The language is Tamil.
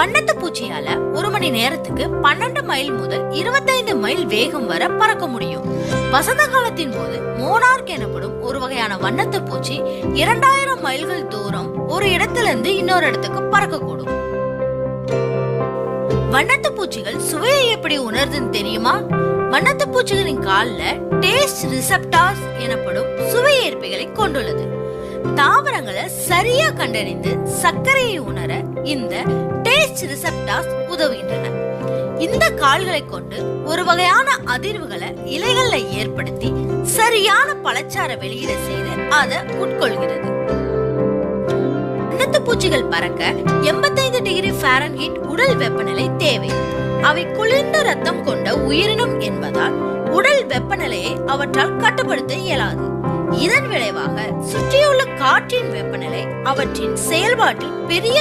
வண்ணத்து பூச்சியால ஒரு மணி நேரத்துக்கு பன்னெண்டு மைல் முதல் இருபத்தைந்து மைல் வேகம் வரை பறக்க முடியும். வசந்த காலத்தின் போது மோனார்க் எனப்படும் ஒரு வகையான வண்ணத்து பூச்சி இரண்டாயிரம் மைல்கள் தூரம் ஒரு இடத்திலிருந்து இன்னொரு இடத்துக்கு பறக்கக்கூடும். வண்ணத்து பூச்சிகள் சுவையை எப்படி உணருதுன்னு தெரியுமா? வண்ணத்து பூச்சிகளின் காலில் டேஸ்ட் ரிசப்டார்ஸ் எனப்படும் சுவை ஏற்பிகளை கொண்டுள்ளது. தாவரங்களை சரியா கண்டறிந்து சர்க்கரையை உணர இந்த டேஸ்ட் ரிசப்டார்ஸ் உதவுகின்றன. இந்த கால்களை கொண்டு ஒரு வகையான அதிர்வுகளை இலைகள்ல ஏற்படுத்தி சரியான பழச்சார வெளியீடு செய்து அதை உட்கொள்கிறது. வண்ணத்து பூச்சிகள் பறக்க 85 டிகிரி ஃபாரன்ஹீட் உடல் வெப்பநிலை தேவை. அவை குளிர்ந்த ரத்தம் கொண்ட உயிரினம் என்பதால் உடல் வெப்பநிலையை அவற்றால் கட்டுப்படுத்த இயலாது. இதன் விளைவாக சுற்றியுள்ள காற்றின் வெப்பநிலை அவற்றின் செயல்பாட்டில் பெரிய